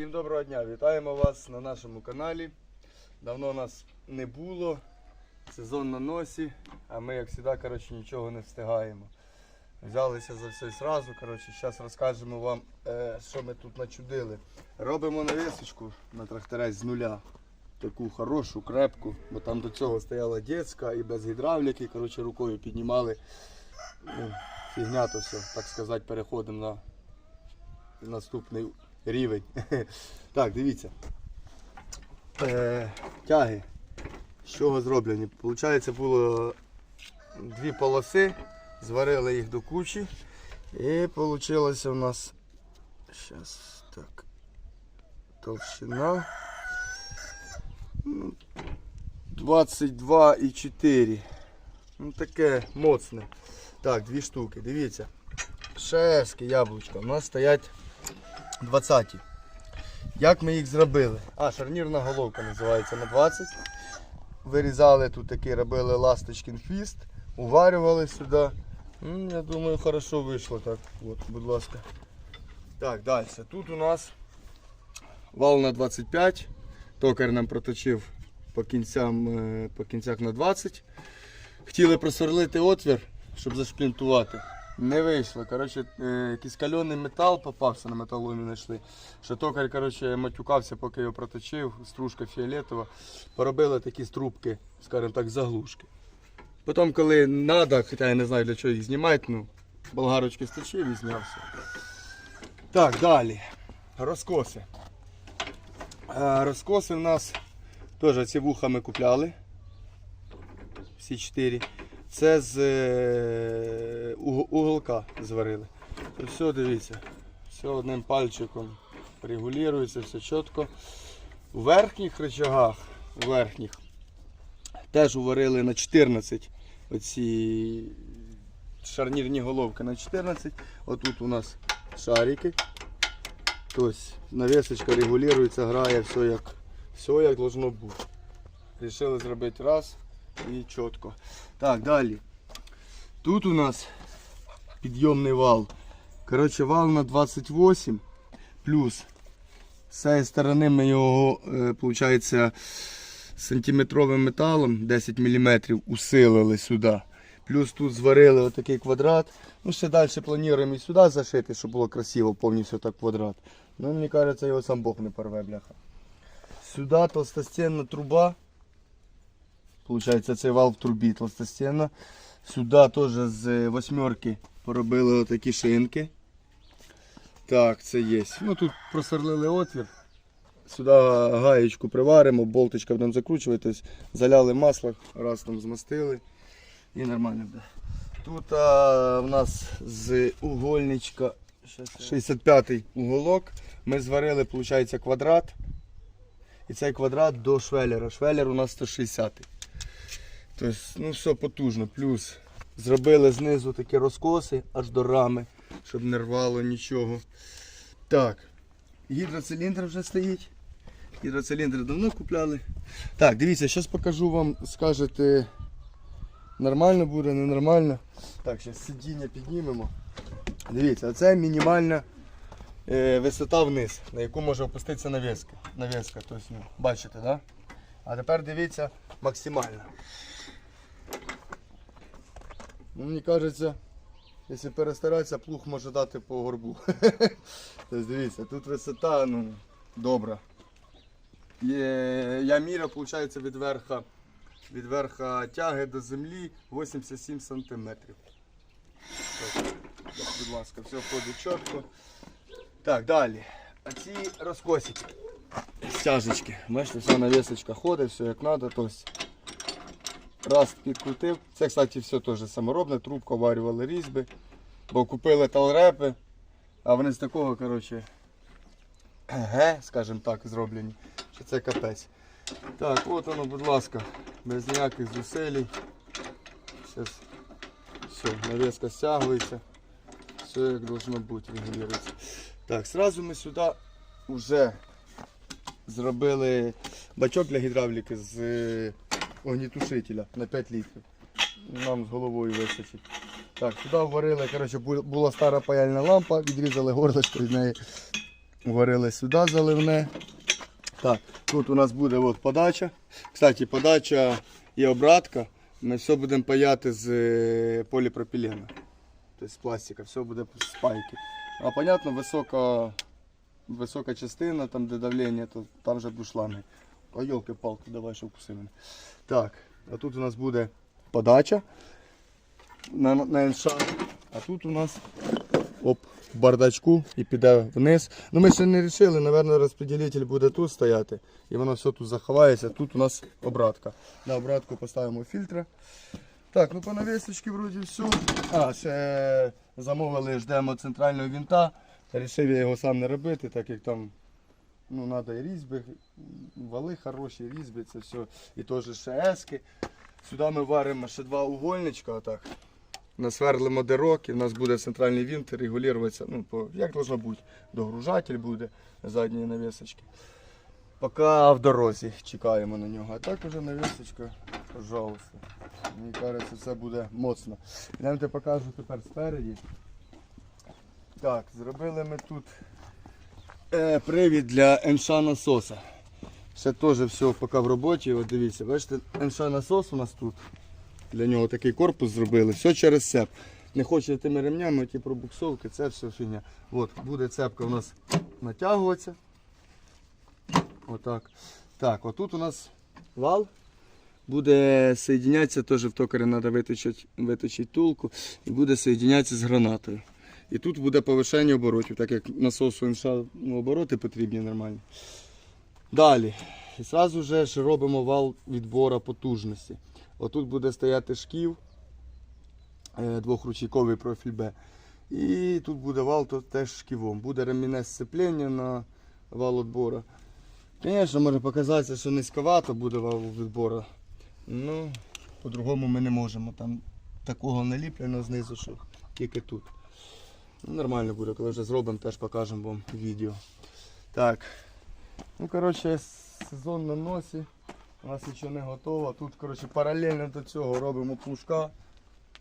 Всім доброго дня! Вітаємо вас на нашому каналі. Давно нас не було. Сезон на носі, а ми, як завжди, коротше, нічого не встигаємо. Взялися за все зразу. Коротше, зараз розкажемо вам, е, що ми тут начудили. Робимо навісочку на тракторець з нуля. Таку хорошу, крепку, бо там до цього стояла дітська і без гідравліки. Коротше, рукою піднімали. Ну, фігня то все, так сказати, переходимо на наступний рівень. Так, дивіться. Е, тяги. З чого зроблені? Получається, було дві полоси, зварили їх до кучі. І вийшло у нас. Зараз так. Толщина. Ну, 22,4. Ну таке моцне. Так, дві штуки. Дивіться. Шески яблучка. У нас стоять 20. Як ми їх зробили? А, шарнірна головка називається на 20. Вирізали тут такий, робили ласточкин фіст, уварювали сюди. Я думаю, хорошо вийшло так. От, будь ласка. Так, далі. Тут у нас вал на 25. Токар нам проточив по кінцям, е, по кінцях на 20. Хотіли просверлити отвір, щоб зашплінтувати. Не вийшло. Коротше, е, якийсь кальоний метал попався на металомі знайшли. Що токар коротше, матюкався, поки його проточив, стружка фіолетова. Поробили такі струбки, скажімо так, заглушки. Потім, коли треба, хоча я не знаю для чого їх знімати, ну, болгарочки сточив і знявся. Так, далі. Розкоси. Е, Розкоси в нас теж ці вуха ми купляли. Всі чотири. Це з е, уголка зварили. То все, дивіться. Все одним пальчиком регулюється, все чітко. У верхніх рычагах, у верхніх, теж уварили на 14 оці шарнірні головки на 14. Отут у нас шарики. Тобто навісочка регулюється, грає, все як, все як должно бути. Рішили зробити раз і чітко. Так, далі. Тут у нас підйомний вал. Коротше, вал на 28 плюс. З цієї сторони ми його, виходить, сантиметровим металом 10 мм усилили сюди. Плюс тут зварили отакий квадрат. Ну, ще далі плануємо і сюди зашити, щоб було красиво, повністю так квадрат. Ну, мені кажеться, його сам Бог не порве, бляха. Сюди толстостінна труба. Получається, цей вал в трубі толстостінна. Сюди теж з восьмерки поробили отакі шинки. Так, це є. Ну тут просверлили отвір. Сюди гаєчку приваримо, болтичка будемо закручувати, тобто заляли масло, раз там змастили і нормально буде. Тут а, в нас з угольничка 65-й уголок. Ми зварили, виходить, квадрат. І цей квадрат до швеллера. Швеллер у нас 160. Тобто, ну все потужно. Плюс зробили знизу такі розкоси аж до рами, щоб не рвало нічого. Так, гідроциліндр вже стоїть. Гідроциліндр давно купляли. Так, дивіться, зараз покажу вам, скажете, нормально буде, ненормально. Так, зараз сидіння піднімемо. Дивіться, це мінімальна е, висота вниз, на яку може опуститися навіска. навіска. Тобто, ну, бачите? Да? А тепер дивіться максимально. Ну, мені кажеться, якщо перестаратися, плуг може дати по горбу. Тобто дивіться, тут висота ну, добра. Я міряв, виходить, від верха, від верха тяги до землі 87 сантиметрів. Так, так, будь ласка, все входить чітко. Так, далі. А ці розкосики. Стяжечки. Бачите, вся навісочка ходить, все як треба. Тобто раз підкрутив. Це, кстати, все теж саморобне, трубка варювали різьби. Бо купили талрепи, а вони з такого, коротше, ге, скажімо так, зроблені. Що це капець. Так, от воно, будь ласка, без ніяких зусиль. Зараз все, навіска стягується. Все як должно бути, регулюється. Так, сразу ми сюди вже зробили бачок для гідравліки з огнітушителя на 5 літрів. Нам з головою вистачить. Так, сюди варили, коротше, була стара паяльна лампа, відрізали горлышко з неї. варили сюди заливне. Так, тут у нас буде от подача. Кстати, подача і обратка. Ми все будемо паяти з е, поліпропілена. Тобто з пластика, все буде з пайки. А понятно, висока, висока частина, там де давлення, то там вже будуть О, йолки-палки, давай ще вкуси мене. Так, а тут у нас буде подача на, на НШ. А тут у нас оп, бардачку і піде вниз. Ну ми ще не вирішили, напевно, розподілитель буде тут стояти. І воно все тут заховається. Тут у нас обратка. На обратку поставимо фільтри. Так, ну по навісочці вроді все. А, ще замовили, ждемо центрального вінта. Рішив я його сам не робити, так як там ну, треба і різьби, вали хороші, різьби, це все. І теж ще ески. Сюди ми варимо ще два угольничка, отак. Насверлимо дирок, і в нас буде центральний вінт регулюватися, ну, по, як должно бути. Догружатель буде задньої навісочки. Поки в дорозі чекаємо на нього. А так уже навісочка, пожалуйста. Мені кажеться, це буде моцно. Я тебе покажу тепер спереді. Так, зробили ми тут привід для МШ насоса. Ще теж все поки в роботі. От дивіться, бачите, МШ насос у нас тут. Для нього такий корпус зробили, все через цеп. Не хоче тими ремнями, ті пробуксовки, це все фігня. От, буде цепка у нас натягуватися. Отак. Так, отут у нас вал. Буде соєдинятися, теж в токарі треба виточити, виточити тулку і буде соєдинятися з гранатою. І тут буде повишення оборотів, так як насосу НШ ну, обороти потрібні нормальні. Далі. І одразу ж робимо вал відбору потужності. Отут буде стояти шків, е, двохручейковий профіль Б. І тут буде вал то теж шківом. Буде ремінне сцеплення на вал відбору. Звісно, може показатися, що низьковато буде вал відбору. Ну, по-другому ми не можемо. Там такого наліплено знизу, що тільки тут. Ну, нормально буде, коли вже зробимо, теж покажемо вам відео. Так. Ну, коротше, сезон на носі. У нас нічого не готово. Тут, коротше, паралельно до цього робимо плужка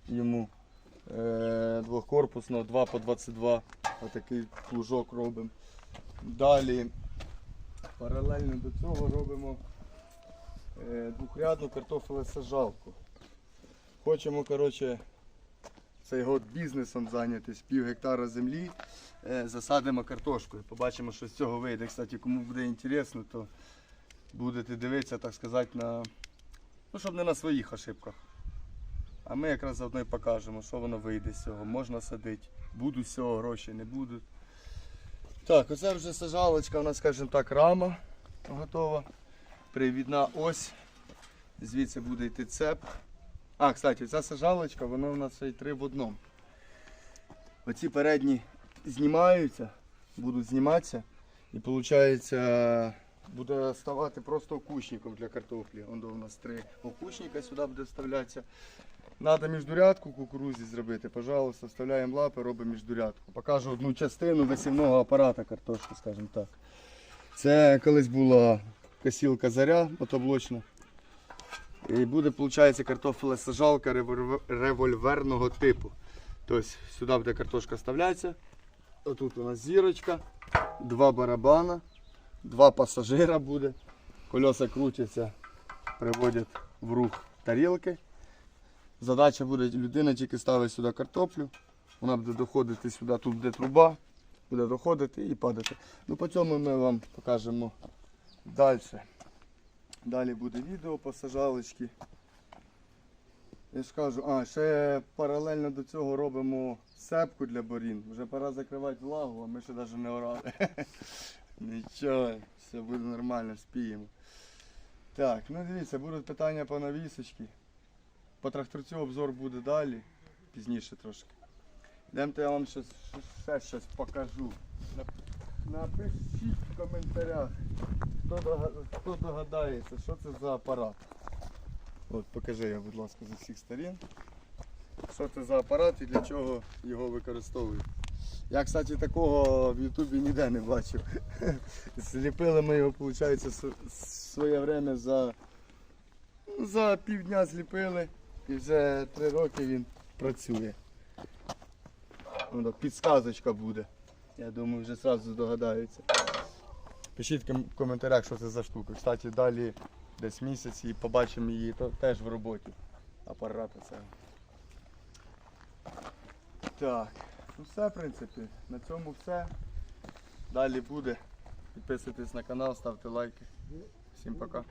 йому е, двохкорпусного, 2 по 22. Отакий плужок робимо. Далі паралельно до цього робимо е, двохрядну картофелесаджалку. Хочемо, коротше, цей год бізнесом зайнятися, пів гектара землі. Е, засадимо картошкою. Побачимо, що з цього вийде. Кстати, кому буде інтересно, то будете дивитися, так сказати, на. Ну, щоб не на своїх ошибках. А ми якраз заодно і покажемо, що воно вийде з цього. Можна садити. Будуть з цього гроші, не будуть. Так, оце вже сажалочка, у нас, скажімо так, рама готова. Привідна ось. Звідси буде йти цеп. А, кстати, ця сажалочка, вона у нас ще й три в одному. Оці передні знімаються, будуть зніматися. І виходить, буде ставати просто окучником для картоплі. Вон у нас три окучника сюди буде вставлятися. Треба міждурядку кукурузі зробити, пожалуйста, вставляємо лапи, робимо міждурядку. Покажу одну частину висівного апарата картошки, скажімо так. Це колись була косілка заря мотоблочна. І буде, виходить, картофелесаджалка револьвер- револьверного типу. Тобто сюди буде картошка вставлятися. Отут у нас зірочка, два барабана, два пасажира буде. Колеса крутяться, приводять в рух тарілки. Задача буде, людина тільки ставить сюди картоплю, вона буде доходити сюди, тут буде труба, буде доходити і падати. Ну по цьому ми вам покажемо далі. Далі буде відео по сажалочці. Я ж кажу, а, ще паралельно до цього робимо сепку для борін. Вже пора закривати влагу, а ми ще навіть не орали. Нічого, все буде нормально, спіємо. Так, ну дивіться, будуть питання по навісочці. По тракторцю обзор буде далі, пізніше трошки. Йдемте я вам ще щось покажу. Напишіть в коментарях, хто, догадається, що це за апарат. От покажи я, будь ласка, з усіх сторін. Що це за апарат і для чого його використовують. Я, кстати, такого в Ютубі ніде не бачив. Зліпили ми його, виходить, своє время за, за півдня зліпили і вже три роки він працює. Підсказочка буде. Я думаю, вже одразу здогадаються. Пишіть в коментарях, що це за штука. Кстати, далі десь місяць і побачимо її теж в роботі. Апарата це. Так, ну все, в принципі. На цьому все. Далі буде. Підписуйтесь на канал, ставте лайки. Всім пока.